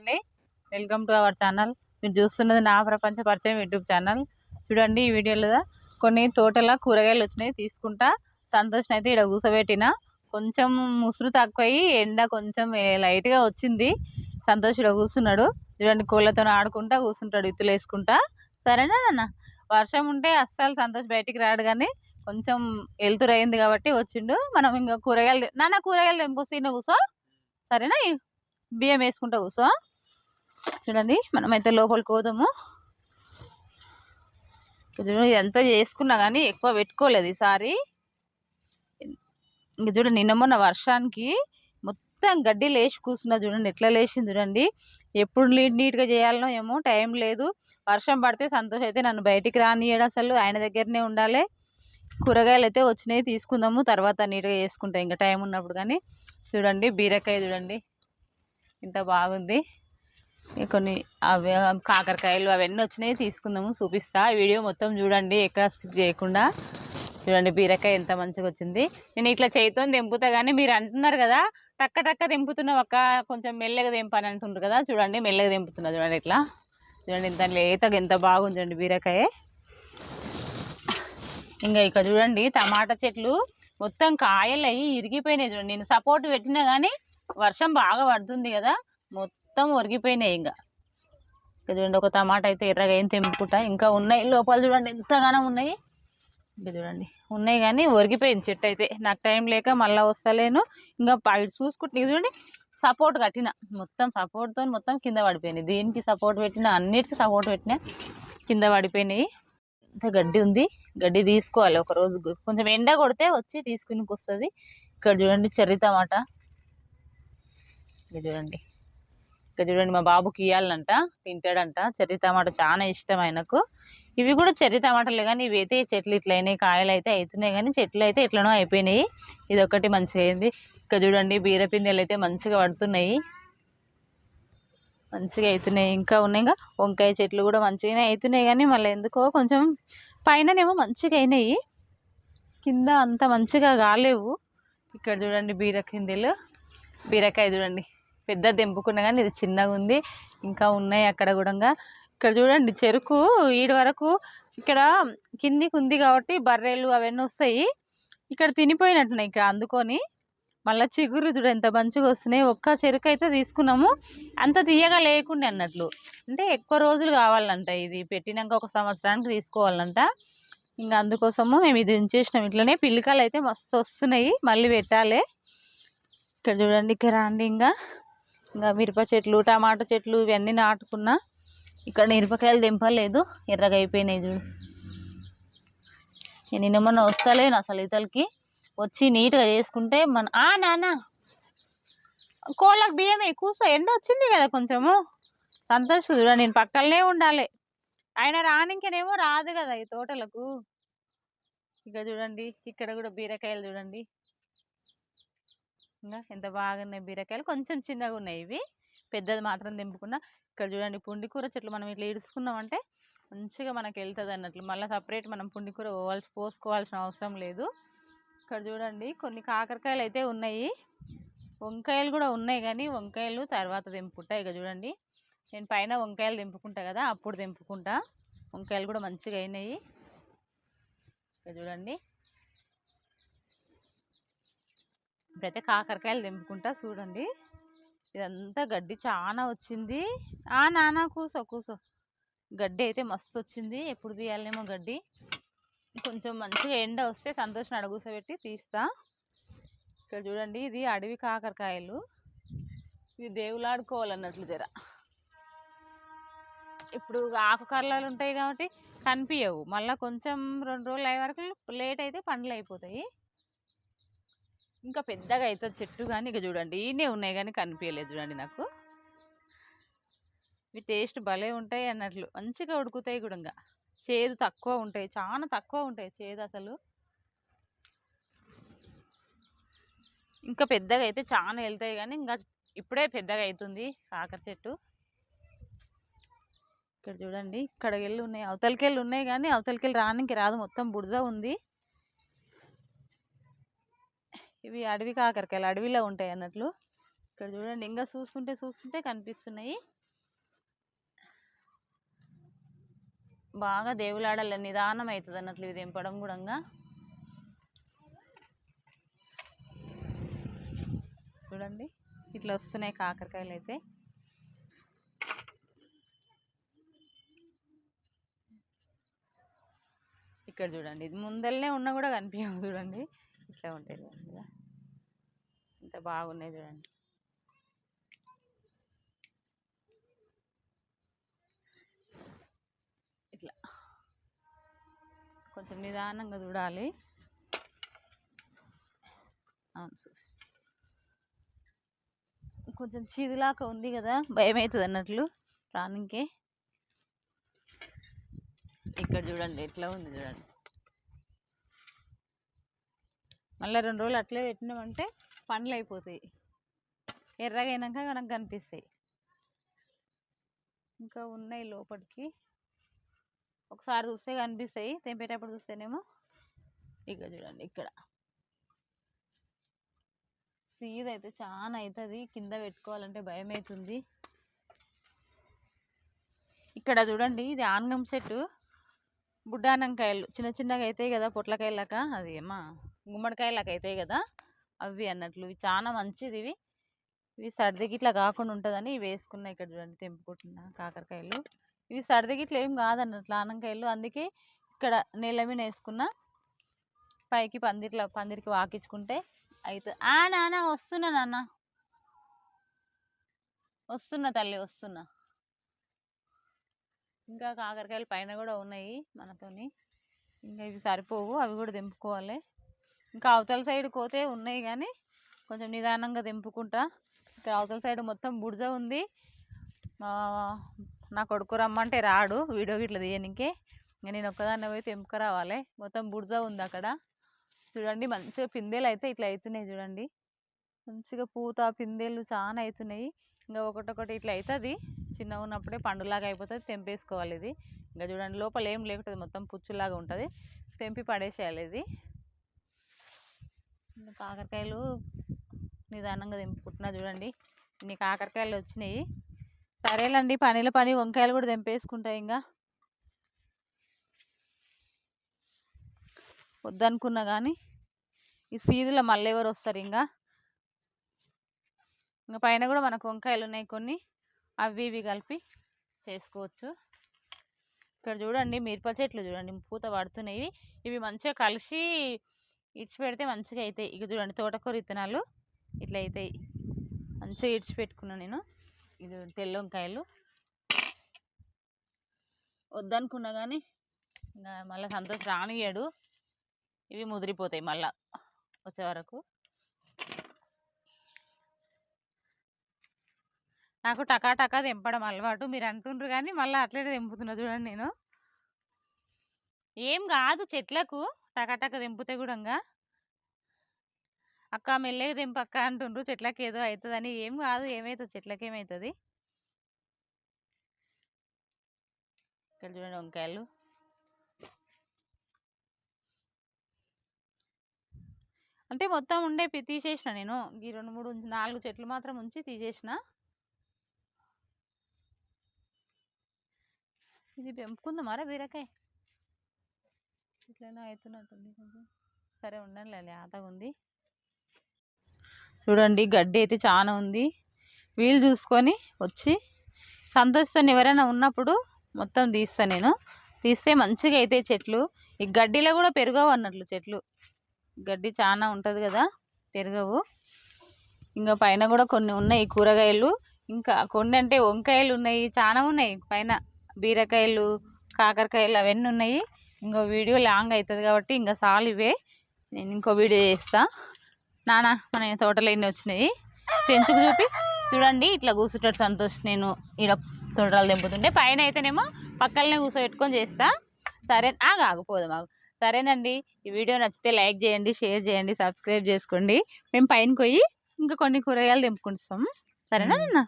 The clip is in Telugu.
అండి వెల్కమ్ టు అవర్ ఛానల్ మీరు చూస్తున్నది నా ప్రపంచ పరిచయం యూట్యూబ్ ఛానల్ చూడండి ఈ వీడియోలో కొన్ని తోటల కూరగాయలు వచ్చినాయి. తీసుకుంటా. సంతోషం అయితే ఇక్కడ కూసబెట్టిన. కొంచెం ముసురు తక్కువయి ఎండ కొంచెం లైట్గా వచ్చింది. సంతోష్ ఇక్కడ కూర్చున్నాడు చూడండి కోళ్ళతో ఆడుకుంటా కూర్చుంటాడు ఇత్తులు వేసుకుంటా. సరేనా నాన్న? వర్షం ఉంటే అస్సలు సంతోష్ బయటికి రాడు కానీ కొంచెం వెళ్తురు అయింది కాబట్టి వచ్చిండు. మనం ఇంకా కూరగాయలు నాన్న కూరగాయలు తెంపుకొస్తే కూర్చో సరేనా? బియ్యం వేసుకుంటా కూర్చో చూడండి మనమైతే లోపలికి పోదాము. చూడండి ఇదంతా చేసుకున్నా కానీ ఎక్కువ పెట్టుకోలేదు ఈసారి. ఇంక చూడండి నిన్న మొన్న వర్షానికి మొత్తం గడ్డి లేచి కూర్చున్నా చూడండి ఎట్లా లేచింది చూడండి. ఎప్పుడు నీట్ నీట్గా చేయాలనో ఏమో టైం లేదు. వర్షం పడితే సంతోష్ అయితే నన్ను బయటికి రానియడం అసలు ఆయన దగ్గరనే ఉండాలి. కూరగాయలు అయితే వచ్చినాయి తీసుకుందాము తర్వాత నీట్గా చేసుకుంటాం ఇంకా టైం ఉన్నప్పుడు కానీ. చూడండి బీరకాయ చూడండి ఇంత బాగుంది. కొన్ని అవి కాకరకాయలు అవన్నీ వచ్చినాయి తీసుకుందాము చూపిస్తా. వీడియో మొత్తం చూడండి ఎక్కడ స్కిప్ చేయకుండా. చూడండి బీరకాయ ఎంత మంచిగా వచ్చింది. నేను ఇట్లా చేతితో తెంపుతా కానీ మీరు అంటున్నారు కదా టక్క టక్క తెంపుతున్నా ఒక్క కొంచెం మెల్లగా తెంపని అంటున్నారు కదా చూడండి మెల్లగా తెంపుతున్నా చూడండి ఇట్లా. చూడండి ఇంత లేతగా ఎంత బాగుంది చూడండి బీరకాయ. ఇంకా ఇక్కడ చూడండి టమాటా చెట్లు మొత్తం కాయలు అయ్యి ఇరిగిపోయినాయి చూడండి. నేను సపోర్ట్ పెట్టినా కానీ వర్షం బాగా పడుతుంది కదా మొత్తం మొత్తం ఒరిగిపోయినాయి ఇంకా. చూడండి ఒక టమాటా అయితే ఎర్రగా ఏం తెంపుకుంటా. ఇంకా ఉన్నాయి లోపల చూడండి ఎంతగానో ఉన్నాయి. ఇంకా చూడండి ఉన్నాయి కానీ ఒరిగిపోయింది చెట్టు అయితే. నాకు టైం లేక మళ్ళీ వస్తలేను. ఇంకా పై- చూసుకుంటే చూడండి సపోర్ట్ కట్టిన. మొత్తం సపోర్ట్తో మొత్తం కింద పడిపోయినాయి. దీనికి సపోర్ట్ పెట్టిన అన్నిటికీ సపోర్ట్ పెట్టిన కింద పడిపోయినాయి. ఇంత గడ్డి ఉంది. గడ్డి తీసుకోవాలి ఒక రోజు. కొంచెం ఎండ కొడితే వచ్చి తీసుకుని వస్తుంది. ఇక్కడ చూడండి చెర్రీ టమాటా. చూడండి. ఇక్కడ చూడండి మా బాబుకి ఇవ్వాలంట తింటాడంట. చెర్రీ టమాటా చాలా ఇష్టం ఆయనకు. ఇవి కూడా చెర్రీ టమాటాలే కానీ ఇవి అయితే చెట్లు ఇట్లయినాయి కాయలు అయితే అవుతున్నాయి కానీ చెట్లు అయితే ఎట్లనో అయిపోయినాయి. ఇది ఒకటి మంచిగా అయింది. ఇక్కడ చూడండి బీరపిందెలు అయితే మంచిగా పడుతున్నాయి. మంచిగా అవుతున్నాయి. ఇంకా ఉన్నాయి ఇంకా వంకాయ చెట్లు కూడా మంచిగానే అవుతున్నాయి కానీ మళ్ళీ ఎందుకో కొంచెం పైననేమో మంచిగా అయినాయి. కింద అంత మంచిగా కాలేవు. ఇక్కడ చూడండి బీరకిందెలు బీరకాయ చూడండి. పెద్ద తెంపుకున్నా కానీ ఇది చిన్నగా ఉంది. ఇంకా ఉన్నాయి అక్కడ కూడా ఇక్కడ చూడండి చెరుకు ఈడి వరకు ఇక్కడ కిందికి ఉంది కాబట్టి బర్రెలు అవన్నీ వస్తాయి. ఇక్కడ తినిపోయినట్టున్నాయి ఇక్కడ అందుకొని. మళ్ళీ చిగురు చూడు ఎంత మంచిగా వస్తున్నాయి. ఒక్క చెరుకు అయితే తీసుకున్నాము. అంత తీయగా లేకుండే అన్నట్లు. అంటే ఎక్కువ రోజులు కావాలంట ఇది. పెట్టినాక ఒక సంవత్సరానికి తీసుకోవాలంట. ఇంకా అందుకోసము మేము ఇది ఉంచేసినాం. ఇట్లనే పిల్లికలు అయితే మస్తు వస్తున్నాయి. మళ్ళీ పెట్టాలి. ఇక్కడ చూడండి ఇక్కడ రండి ఇంకా. ఇంకా మిరప చెట్లు టమాటా చెట్లు ఇవన్నీ నాటుకున్నా ఇక్కడ మిరపకాయలు తెంపలేదు ఎర్రగా అయిపోయినాయి చూడు. నేను నిన్న మొన్న వస్తలేను అసలు ఇతలకి. వచ్చి నీట్గా చేసుకుంటే మన ఆ నాన్న కోళ్ళకు బియ్యం కూర్చో ఎండ వచ్చింది కదా కొంచెము. సంతోష్ చూడ నేను పక్కనే ఉండాలి. ఆయన రానికనేమో రాదు కదా ఈ తోటలకు. ఇక చూడండి ఇక్కడ కూడా బీరకాయలు చూడండి. ఇంకా ఎంత బాగున్నాయి బీరకాయలు. కొంచెం చిన్నగా ఉన్నాయి ఇవి. పెద్దది మాత్రం తెంపుకున్నా. ఇక్కడ చూడండి పుండికూర చెట్లు మనం ఇట్లా ఇడుచుకున్నామంటే మంచిగా మనకి వెళ్తుంది అన్నట్లు. మళ్ళీ సపరేట్ మనం పుండికూర పోవాల్సి పోసుకోవాల్సిన అవసరం లేదు. ఇక్కడ చూడండి కొన్ని కాకరకాయలు అయితే ఉన్నాయి. వంకాయలు కూడా ఉన్నాయి కానీ వంకాయలు తర్వాత తెంపుకుంటా. ఇక చూడండి నేను పైన వంకాయలు తెంపుకుంటా కదా అప్పుడు తెంపుకుంటా. వంకాయలు కూడా మంచిగా అయినాయి. ఇక చూడండి ఇప్పుడైతే కాకరకాయలు తెంపుకుంటా చూడండి. ఇదంతా గడ్డి చాలా వచ్చింది. ఆ నాన్న కూసో కూసో. గడ్డి అయితే మస్తు వచ్చింది. ఎప్పుడు తీయాలేమో గడ్డి. కొంచెం మంచిగా ఎండ వస్తే సంతోషం అడుగుసబెట్టి తీస్తా. ఇక్కడ చూడండి ఇది అడవి కాకరకాయలు. ఇవి దేవులాడుకోవాలన్నట్లు జర. ఇప్పుడు ఆకు కర్రలు ఉంటాయి కాబట్టి కనిపించవు మళ్ళీ కొంచెం రెండు రోజులు అయ్యే వరకు లేట్ అయితే పండ్లు అయిపోతాయి. ఇంకా పెద్దగా అవుతుంది చెట్టు కానీ ఇక చూడండి ఈయనే ఉన్నాయి కానీ కనిపించలేదు చూడండి నాకు. ఇవి టేస్ట్ భలే ఉంటాయి అన్నట్లు. మంచిగా ఉడుకుతాయి కూడా ఇంకా. చేదు తక్కువ ఉంటాయి చాలా తక్కువ ఉంటాయి చేదు అసలు. ఇంకా పెద్దగా అయితే చాలా వెళ్తాయి కానీ ఇంకా ఇప్పుడే పెద్దగా అవుతుంది కాకర చెట్టు. ఇక్కడ చూడండి ఇక్కడ వెళ్ళి ఉన్నాయి అవతలకి వెళ్ళి ఉన్నాయి కానీ అవతలకెళ్ళి రానికి రాదు మొత్తం బురద ఉంది. ఇవి అడవి కాకరకాయలు అడవిలో ఉంటాయి అన్నట్లు. ఇక్కడ చూడండి ఇంకా చూస్తుంటే చూస్తుంటే కనిపిస్తున్నాయి. బాగా దేవులాడాలి నిదానం అవుతుంది అన్నట్లు ఇది తెంపడం కూడా చూడండి ఇట్లా వస్తున్నాయి కాకరకాయలు అయితే. ఇక్కడ చూడండి ఇది ముందరనే ఉన్నా కూడా కనిపించదు చూడండి. ఇట్లా ఉంటాయి చూడండి ఇంత బాగున్నాయి చూడండి. ఇట్లా. కొంచెం నిదానంగా చూడాలి. అవును చూసి కొంచెం చీదిలాక ఉంది కదా భయం అవుతుంది అన్నట్లు ప్రాణంకే ఇక్కడ చూడండి ఎట్లా ఉంది చూడండి. మళ్ళీ రెండు రోజులు అట్లే పెట్టినామంటే పండ్లు అయిపోతాయి. ఎర్రగా అయినాక మనకు కనిపిస్తాయి. ఇంకా ఉన్నాయి లోపలికి. ఒకసారి చూస్తే కనిపిస్తాయి. తెంపేటప్పుడు చూస్తేనేమో ఇక్కడ చూడండి ఇక్కడ. సీడ్ అయితే చాలా అవుతుంది. కింద పెట్టుకోవాలంటే భయం అవుతుంది. ఇక్కడ చూడండి ఇది ఆనగం చెట్టు. బుడ్డానంకాయలు. చిన్న చిన్నగా అవుతాయి కదా పొట్లకాయలక? అది ఏమా. గుమ్మడికాయలకి అవుతాయి కదా అవి అన్నట్లు. ఇవి చాలా మంచిది ఇవి ఇవి సర్దికి ఇట్లా కాకుండా ఉంటుందని ఇవి వేసుకున్నా ఇక్కడ చూడండి తెంపుకుంటున్నా కాకరకాయలు. ఇవి సర్దికి ఇట్లా ఏం కాదన్నట్లు ఆనంకాయలు. అందుకే ఇక్కడ నేల మీద వేసుకున్నా పైకి పందిర్ల పందిరికి వాకించుకుంటే అయితే ఆ నాన్న వస్తున్నా నాన్న. వస్తున్నా తల్లి వస్తున్నా. ఇంకా కాకరకాయలు పైన కూడా ఉన్నాయి మనతోని. ఇంకా ఇవి సరిపోవు. అవి కూడా తెంపుకోవాలి. ఇంకా అవతల సైడ్ కోతే ఉన్నాయి కానీ కొంచెం నిదానంగా తెంపుకుంటా ఇక్కడ అవతల సైడ్ మొత్తం బుడిజ ఉంది. నా కొడుకు రమ్మంటే రాడు వీడియో గిట్ల తీయనికే. ఇంకా నేను ఒక్కదాన్ని పోయి తెంపుకురావాలి. మొత్తం బుడిజ ఉంది అక్కడ. చూడండి మంచిగా పిందెలు అయితే ఇట్లా అవుతున్నాయి చూడండి. మంచిగా పూత పిందెలు చాలా అవుతున్నాయి ఇంకా ఒకటొకటి ఇట్లా అవుతుంది చిన్నగా ఉన్నప్పుడే పండులాగా అయిపోతుంది. తెంపేసుకోవాలి ఇది. ఇంకా చూడండి లోపల ఏం లేకుంటుంది. మొత్తం పుచ్చులాగా ఉంటుంది. తెంపి పడేసేయాలి ఇది. కాకరకాయలు నిదానంగా తెంపుకుంటున్నా చూడండి. ఇన్ని కాకరకాయలు వచ్చినాయి. సరేలండి పనిల పని వంకాయలు కూడా తెంపేసుకుంటాయి ఇంకా వద్దనుకున్నా కానీ ఈ సీదులో మళ్ళీ ఎవరు వస్తారు ఇంకా ఇంకా పైన కూడా మనకు వంకాయలు ఉన్నాయి కొన్ని. అవి ఇవి కలిపి చేసుకోవచ్చు. ఇక్కడ చూడండి మిరప చెట్లు చూడండి పూత పడుతున్నాయి. ఇవి మంచిగా కలిసి ఇడిచి పెడితే మంచిగా అవుతాయి ఇక చూడండి తోటకూర విత్తనాలు ఇట్లా అవుతాయి మంచిగా ఇడిచి పెట్టుకున్నాను నేను. ఇది తెల్ల వంకాయలు. వద్దనుకున్నా కానీ ఇంకా మళ్ళీ సంతోష్ రానియ్యాడు. ఇవి ముదిరిపోతాయి మళ్ళా వచ్చే వరకు. నాకు టకా టకా తెంపడం అలవాటు. మీరు అంటుండ్రు కానీ మళ్ళీ అట్లనే తెంపుతున్నా చూడండి నేను. ఏం కాదు చెట్లకు. టకటక టకా తెంపితే కూడా అక్క మెల్లగా దింపక్క అంటుండ్రు చెట్లకి ఏదో అవుతుందని ఏం కాదు ఏమవుతుంది చెట్లకి ఏమవుతుంది ఇక్కడ చూడండి వంకాయలు. అంటే మొత్తం ఉండే తీసేసిన నేను. ఈ రెండు మూడు నాలుగు చెట్లు మాత్రం ఉంచి తీసేసిన. ఇది పెంపుకుందామారా బీరకాయ? ఇట్లనే అవుతున్నట్టుంది కొంచెం. సరే ఉండండి లేతగా ఉంది. చూడండి గడ్డి అయితే చాలా ఉంది. వీలు చూసుకొని వచ్చి సంతోషితో ఎవరైనా ఉన్నప్పుడు మొత్తం తీస్తాను నేను. తీస్తే మంచిగా అయితే చెట్లు. ఈ గడ్డిలో కూడా పెరగవు అన్నట్లు చెట్లు. గడ్డి చాలా ఉంటుంది కదా పెరగవు. ఇంకా పైన కూడా కొన్ని ఉన్నాయి కూరగాయలు. ఇంకా కొన్ని అంటే వంకాయలు ఉన్నాయి చాలా ఉన్నాయి. పైన బీరకాయలు కాకరకాయలు అవన్నీ ఉన్నాయి. ఇంకో వీడియో లాంగ్ అవుతుంది కాబట్టి ఇంకా చాలు ఇవే. నేను ఇంకో వీడియో చేస్తా. నాన్న మన తోటలో ఎన్ని వచ్చినాయి. పెంచుకు చూపి. చూడండి ఇట్లా కూర్చుంటాడు సంతోష్. నేను ఈడ తోటలు తెంపుతుంటే పైన అయితేనేమో పక్కలనే కూర్చోబెట్టుకొని చేస్తా. సరే ఆగు ఆగిపోదాం ఆగు సరేనండి ఈ వీడియో నచ్చితే లైక్ చేయండి షేర్ చేయండి సబ్స్క్రైబ్ చేసుకోండి. మేము పైన పోయి ఇంకా కొన్ని కూరగాయలు తెంపుకుంటాం. సరేనా నాన్న.